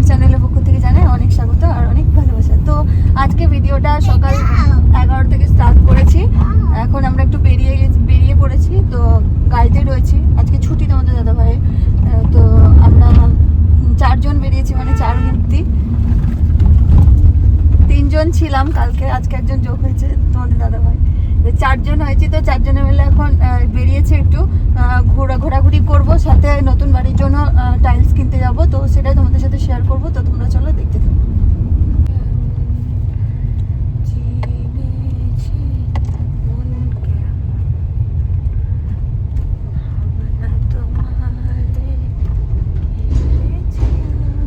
আমার চ্যানেলের পক্ষ থেকে জানাই অনেক স্বাগত আর অনেক ভালোবাসা। তো আজকে ভিডিওটা সকাল এগারো থেকে স্টার্ট করেছি। এখন আমরা একটু বেরিয়ে গেছি, বেরিয়ে পড়েছি। তো গাড়িতে রয়েছি। আজকে ছুটি তোমাদের দাদা ভাই তো আমরা চারজন বেরিয়েছি মানে চার মূর্তি। তিনজন ছিলাম কালকে, আজকে একজন যোগ হয়েছে তোমাদের দাদা ভাই চারজন হয়েছি তো চারজনে মিলে এখন বেরিয়েছে একটু ঘোরা ঘোরাঘুরি করব, সাথে নতুন বাড়ির জন্য টাইলস কিনতে যাব, তো সেটাই তোমাদের সাথে শেয়ার করব, তো তোমরা চলো দেখতে থাকো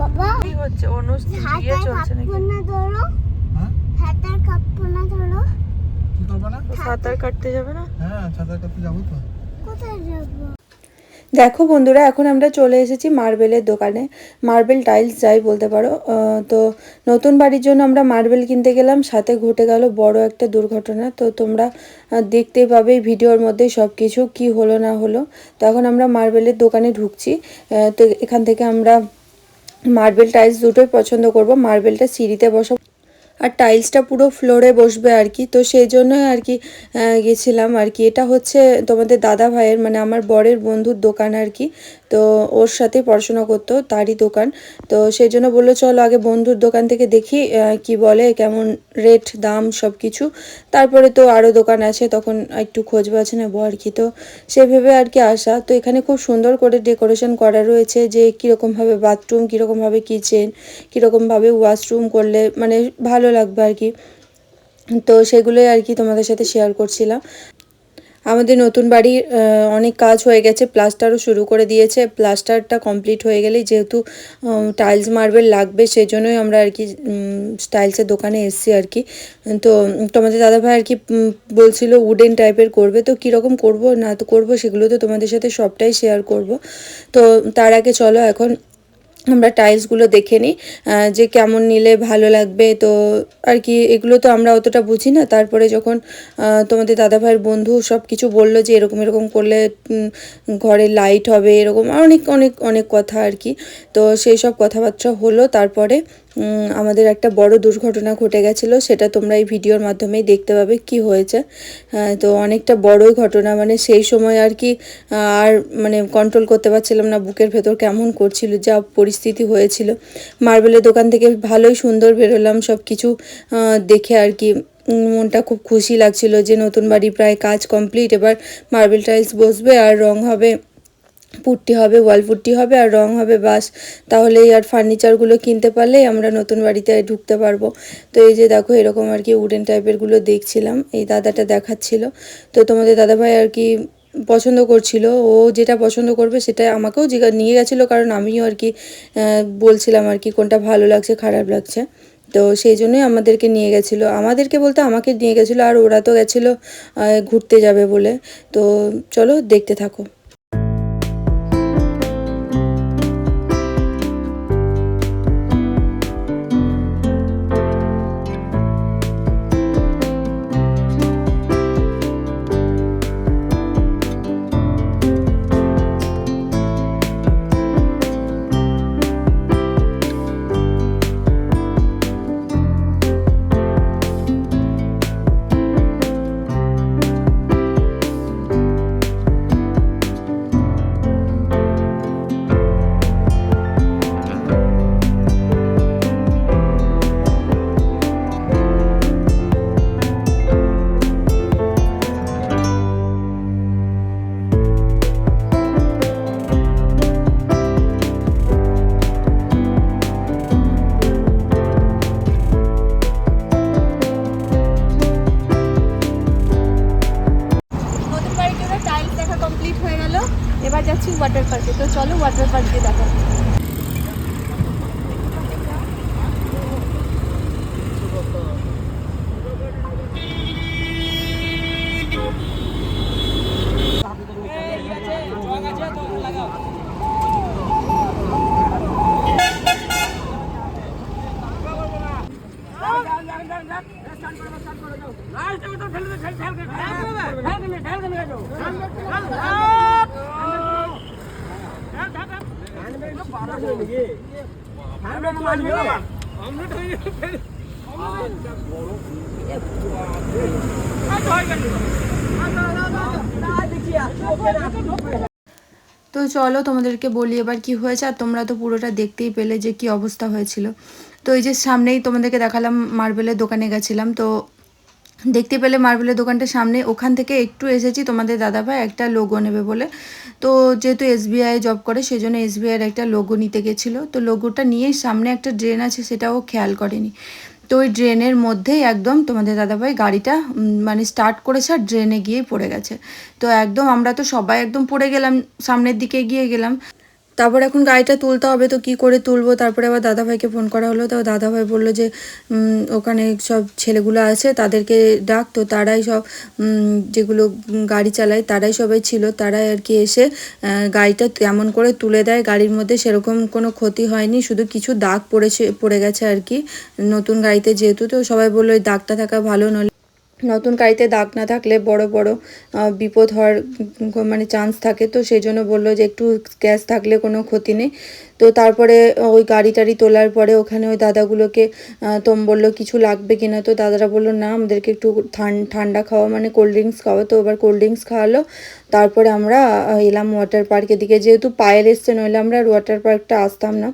বাবা কি হচ্ছে অনুষ্ঠান বিয়ে হাতার চলছে নাকি কাপড় না ধরো হ্যাঁ হাতার কাপড় না ধরো কি করব না সাঁতার কাটতে যাবে না? হ্যাঁ সাঁতার কাটতে যাব তো। কোথায় যাব? দেখো বন্ধুরা এখন আমরা চলে এসেছি মার্বেলের দোকানে। মার্বেল টাইলস যাই বলতে পারো। তো নতুন বাড়ির জন্য আমরা মার্বেল কিনতে গেলাম। সাথে ঘটে গেল বড় একটা দুর্ঘটনা। তো তোমরা আহ, দেখতেই পাবে ভিডিওর মধ্যে সব কিছু কী হলো না হলো। তো এখন আমরা মার্বেলের দোকানে ঢুকছি। তো এখান থেকে আমরা মার্বেল টাইলস দুটোই পছন্দ করব। মার্বেলটা সিঁড়িতে বসা আর টাইলসটা পুরো ফ্লোরে বসবে আর কি। তো সেই জন্যই আর কি গেছিলাম আর কি। এটা হচ্ছে তোমাদের দাদা ভাইয়ের মানে আমার বরের বন্ধুর দোকান আর কি। তো ওর সাথে পড়াশোনা করতো, তারই দোকান। তো সেই জন্য বলল, চলো আগে বন্ধুর দোকান থেকে দেখি কি বলে, কেমন রেট দাম সব কিছু তারপরে তো আরও দোকান আছে, তখন একটু খোঁজ বাজ নেব আর কি। তো সে ভেবে আর কি আসা। তো এখানে খুব সুন্দর করে ডেকোরেশন করা রয়েছে, যে কীরকমভাবে বাথরুম কীরকমভাবে কিচেন কীরকমভাবে ওয়াশরুম করলে মানে ভালো লাগবে আর কি। তো সেগুলোই আর কি তোমাদের সাথে শেয়ার করছিলাম। আমাদের নতুন বাড়ির অনেক কাজ হয়ে গেছে, প্লাস্টারও শুরু করে দিয়েছে। প্লাস্টারটা কমপ্লিট হয়ে গেলেই যেহেতু টাইলস মার্বেল লাগবে সেই জন্যই আমরা আর কি টাইলসের দোকানে এসেছি আর কি। তো, তোমাদের দাদাভাই আর কি বলছিল উডেন টাইপের করবে। তো কীরকম করব, না তো করব, সেগুলো তো তোমাদের সাথে সবটাই শেয়ার করব। তো তার আগে চলো এখন আমরা টাইলসগুলো দেখে নিই যে কেমন নিলে ভালো লাগবে। তো আর কি, এগুলো তো আমরা অতটা বুঝি না। তারপরে যখন তোমাদের দাদাভাইয়ের বন্ধু সব কিছু বলল যে এরকম এরকম করলে ঘরে লাইট হবে, এরকম অনেক অনেক অনেক কথা আর কি। তো সেই সব কথাবার্তা হলো। তারপরে আমাদের একটা বড় দুর্ঘটনা ঘটে গেছিল সেটা তোমরা এই ভিডিওর মাধ্যমেই দেখতে পাবে কি হয়েছে। আহ, তো অনেকটা বড়ই ঘটনা মানে সেই সময় আর কি আর মানে কন্ট্রোল করতে পারছিলাম না বুকের ভেতর কেমন করছিল যা পরিস্থিতি হয়েছিল। মার্বেলের দোকান থেকে ভালোই সুন্দর বেরোলাম সব কিছু দেখে আর কি মনটা খুব খুশি লাগছিল যে নতুন বাড়ি প্রায় কাজ কমপ্লিট এবার মার্বেল টাইলস বসবে আর রং হবে। পুট্টি হবে, ওয়াল পুট্টি হবে আর রং হবে বাস। তাহলেই আর ফার্নিচারগুলো কিনতে পারলেই আমরা নতুন বাড়িতে ঢুকতে পারব। তো এই যে দেখো, এরকম আর কি উডেন টাইপেরগুলো দেখছিলাম, এই দাদাটা দেখাচ্ছিল। তো তোমাদের দাদাভাই আর কি পছন্দ করছিল, ও যেটা পছন্দ করবে সেটা আমাকেও জিজ্ঞা নিয়ে গেছিল কারণ আমিও আর কি বলছিলাম আর কি কোনটা ভালো লাগছে, খারাপ লাগছে। তো সেই জন্যই আমাদেরকে নিয়ে গেছিল। আমাদেরকে বলতে আমাকে নিয়ে গেছিল আর ওরা তো গেছিল ঘুরতে যাবে বলে। তো চলো দেখতে থাকো। গাছের পাশ দিয়ে দেখা লাস্ট ফেলে ফেল ফেল ফেল ফেল ফেল ফেল ফেল ফেল ফেল ফেল তো চলো তোমাদেরকে বলি এবার কি হয়েছে, আর তোমরা তো পুরোটা দেখতেই পেলে যে কি অবস্থা হয়েছিল। তো এই যে সামনেই তোমাদেরকে দেখালাম মার্বেলের দোকানে গেছিলাম, তো দেখতে পেলে মার্বেলের দোকানটার সামনে। ওখান থেকে একটু এসেছি তোমাদের দাদাভাই, একটা লোগো নেবে বলে। তো যেহেতু এসবিআই জব করে সেই জন্য এসবিআইয়ের একটা লোগো নিতে গেছিল। তো লোগোটা নিয়ে সামনে একটা ড্রেন আছে, সেটাও খেয়াল করেনি। তো ওই ড্রেনের মধ্যেই একদম তোমাদের দাদাভাই গাড়িটা মানে স্টার্ট করেছে আর ড্রেনে গিয়ে পড়ে গেছে। তো একদম আমরা তো সবাই একদম পড়ে গেলাম, সামনের দিকে গিয়ে গেলাম। তারপর এখন গাড়িটা তুলতে হবে তো কি করে তুলবো? তারপরে আবার দাদাভাইকে ফোন করা হলো। তো দাদাভাই বলল যে ওখানে সব ছেলেগুলো আছে, তাদেরকে ডাক। তো তারাই সব যেগুলো গাড়ি চালায়, তারাই সবাই ছিল। তারাই আর কি এসে গাড়িটা কেমন করে তুলে দেয়। গাড়ির মধ্যে সেরকম কোনো ক্ষতি হয়নি। শুধু কিছু দাগ পড়েছে, পড়ে গেছে আর কি। নতুন গাড়িতে যেহেতু, তো সবাই বলল, ওই দাগটা থাকা ভালো নয় নতুন গাড়িতে দাগ না থাকলে বড় বড় বিপদ হওয়ার মানে চান্স থাকে। তো সেই জন্য বলল যে একটু গ্যাস থাকলে কোনো ক্ষতি নেই। তো তারপরে ওই গাড়ি টাড়ি তোলার পরে ওখানে ওই দাদাগুলোকে তোম বলল, কিছু লাগবে কিনা? তো দাদারা বলল, না, আমাদেরকে একটু ঠান্ডা খাওয়া মানে কোল্ড ড্রিঙ্কস খাওয়া। তো এবার কোল্ড ড্রিঙ্কস খাওয়ালো। তারপরে আমরা এলাম ওয়াটার পার্কের দিকে। যেহেতু পায়েল এসছে, নইলে আমরা আর ওয়াটার পার্কটা আসতাম না।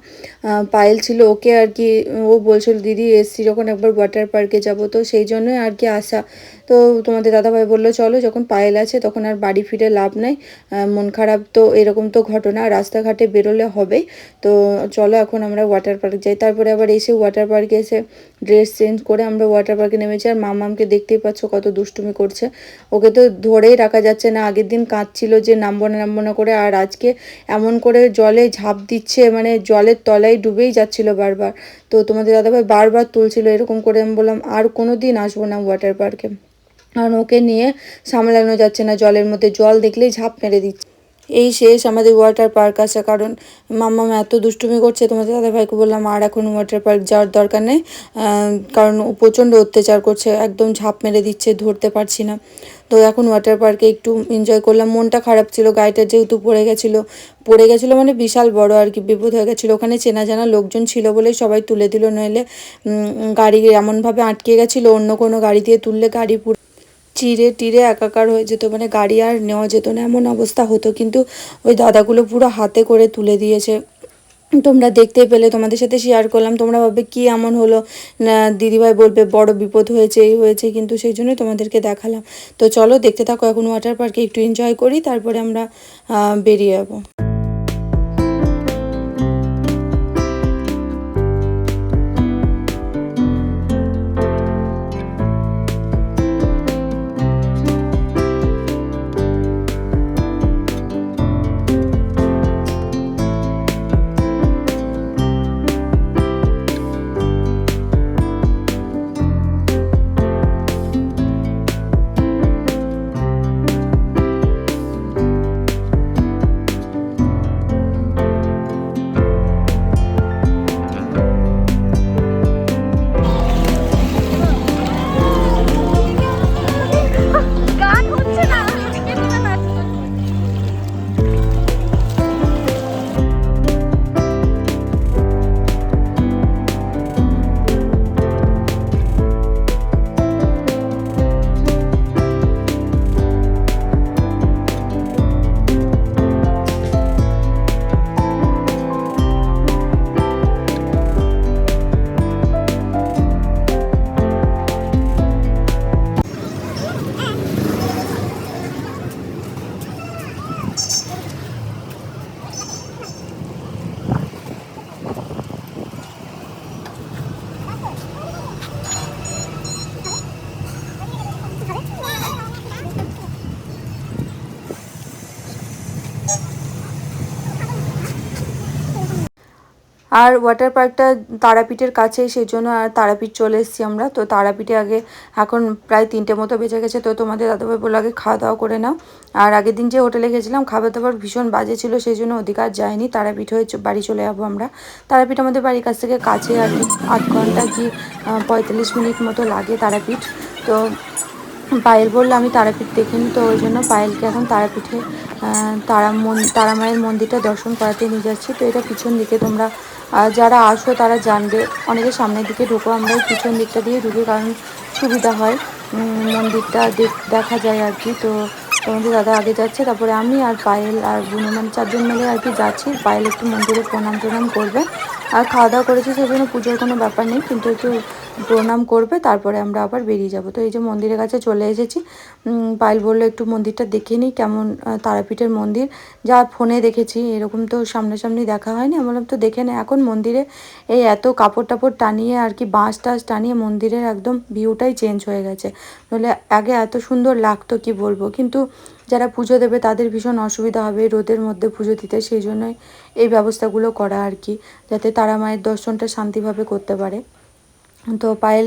পায়েল ছিল, ওকে আর কি, ও বলছিল, দিদি, এসছি যখন একবার ওয়াটার পার্কে যাব। তো সেই জন্যই আর কি আসা তো তোমাদের দাদাভাই বলল, চলো যখন পায়েল আছে তখন আর বাড়ি ফিরে লাভ নাই। মন খারাপ তো এরকম তো ঘটনা, রাস্তাঘাটে বেরোলে হবেই। তো চলো এখন আমরা ওয়াটার পার্ক যাই। তারপরে আবার এসে ওয়াটার পার্কে এসে ড্রেস চেঞ্জ করে আমরা ওয়াটার পার্কে নেমেছি। আর মামামকে দেখতেই পাচ্ছ কত দুষ্টুমি করছে। ওকে তো ধরেই রাখা যাচ্ছে না। আগের দিন কাঁদছিল যে নামবো না নামবো না করে। আর আজকে এমন করে জলে ঝাঁপ দিচ্ছে মানে জলের তলায় ডুবেই যাচ্ছিল বারবার। তো তোমাদের দাদাভাই বারবার তুলছিল, এরকম করে আমি বললাম, আর কোনো দিন আসব না ওয়াটার পার্কে কারণ ওকে নিয়ে সামলানো যাচ্ছে না। জলের মধ্যে জল দেখলেই ঝাঁপ মেরে দিচ্ছে। এই শেষ আমাদের ওয়াটার পার্ক আছে। কারণ মাম্মাম এত দুষ্টুমি করছে। তোমাদের দাদাভাইকে বললাম, আর এখন ওয়াটার পার্ক যাওয়ার দরকার নেই। কারণ ও প্রচণ্ড অত্যাচার করছে। একদম ঝাঁপ মেরে দিচ্ছে, ধরতে পারছি না। তো এখন ওয়াটার পার্কে একটু এনজয় করলাম। মনটা খারাপ ছিল, গাড়িটা যেহেতু পড়ে গেছিল। পড়ে গেছিল মানে বিশাল বড় আর কি, বিপদ হয়ে গেছিল। ওখানে চেনা জানা লোকজন ছিল বলেই সবাই তুলে দিল। নইলে গাড়ি এমনভাবে আটকে গেছিল, অন্য কোনো গাড়ি দিয়ে তুললে গাড়ি পুরো চিড়ে টিরে একাকার হয়ে যেত মানে গাড়ি আর নেওয়া যেত না, এমন অবস্থা হতো। কিন্তু ওই দাদাগুলো পুরো হাতে করে তুলে দিয়েছে। তোমরা দেখতে পেলে, তোমাদের সাথে শেয়ার করলাম, তোমরা ভাববে কি এমন হলো। দিদিভাই বলবে, বড় বিপদ হয়েছে, এই হয়েছে। কিন্তু সেই জন্য তোমাদেরকে দেখালাম। তো চলো, দেখতে থাকো এখন ওয়াটার পার্কে একটু এনজয় করি, তারপরে আমরা বেরিয়ে যাব। আর ওয়াটার পার্কটা তারাপীঠের কাছে সেই জন্য আর তারাপীঠ চলে এসেছি আমরা। তো তারাপীঠে আগে, এখন প্রায় তিনটে মতো বেঁচে গেছে। তো তোমাদের দাদাভাই বলল আগে খাওয়া দাওয়া করে নাও। আর আগের দিন যে হোটেলে গেছিলাম, খাবার দাবার ভীষণ বাজে ছিল সেই জন্য আর যায়নি তারাপীঠ হয়ে বাড়ি চলে যাব আমরা। তারাপীঠ আমাদের বাড়ির কাছ থেকে কাছে আর আধ ঘণ্টা কি পঁয়তাল্লিশ মিনিট মতো লাগে তারাপীঠ। তো পায়েল বলল, আমি তারাপীঠ দেখিনি। তো ওই জন্য পায়েলকে এখন তারাপীঠে তারা মন তারা মায়ের মন্দিরটা দর্শন করাতে নিয়ে যাচ্ছি। তো এটা পিছন দিকে তোমরা আর যারা আসো তারা জানবে। অনেকে সামনের দিকে ঢুকো, আমরা পিছন দিকটা দিয়ে ঢুকি কারণ সুবিধা হয়। মন্দিরটা দেখ- যায় আর কি। তো তোমাদের দাদা আগে যাচ্ছে, তারপরে আমি আর পায়েল আর বুনো মানে চারজন মিলে আর কি যাচ্ছি। পায়েল একটু মন্দিরে প্রণাম টনাম করবে। আর খাওয়া দাওয়া করেছি সেই জন্য পুজোর কোনো ব্যাপার নেই। কিন্তু একটু প্রণাম করবে, তারপরে আমরা আবার বেরিয়ে যাব। তো এই যে মন্দিরের কাছে চলে এসেছি। পায়েল বলল, একটু মন্দিরটা দেখে নিই, কেমন তারাপীঠের মন্দির। যা ফোনে দেখেছি, এরকম তো সামনাসামনি দেখা হয়নি। আমি বললাম, তো দেখে নে, এখন মন্দিরে এই এত কাপড় টাপড় টানিয়ে আর কি বাঁশ টাস টানিয়ে মন্দিরের একদম ভিউটাই চেঞ্জ হয়ে গেছে। নইলে আগে এত সুন্দর লাগতো, কি বলব? কিন্তু যারা পুজো দেবে, তাদের ভীষণ অসুবিধা হবে রোদের মধ্যে পুজো দিতে। সেই জন্যই এই ব্যবস্থাগুলো করা আর কি, যাতে তারা মায়ের দর্শনটা শান্তিভাবে করতে পারে। তো পায়েল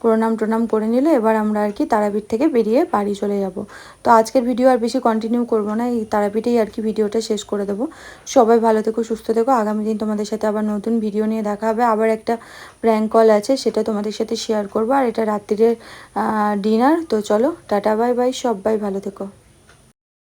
প্রণাম টনাম করে নিলে, এবার আমরা আর কি তারাপীঠ থেকে বেরিয়ে বাড়ি চলে যাব। তো আজকের ভিডিও আর বেশি কন্টিনিউ করব না, এই তারাপীঠেই আর কি ভিডিওটা শেষ করে দেবো। সবাই ভালো থেকো, সুস্থ থেকো। আগামী দিন তোমাদের সাথে আবার নতুন ভিডিও নিয়ে দেখা হবে। আবার একটা প্র্যাঙ্ক কল আছে, সেটা তোমাদের সাথে শেয়ার করব। আর এটা রাত্রিরের ডিনার তো চলো, টাটা বাই বাই সবাই ভালো থেকো।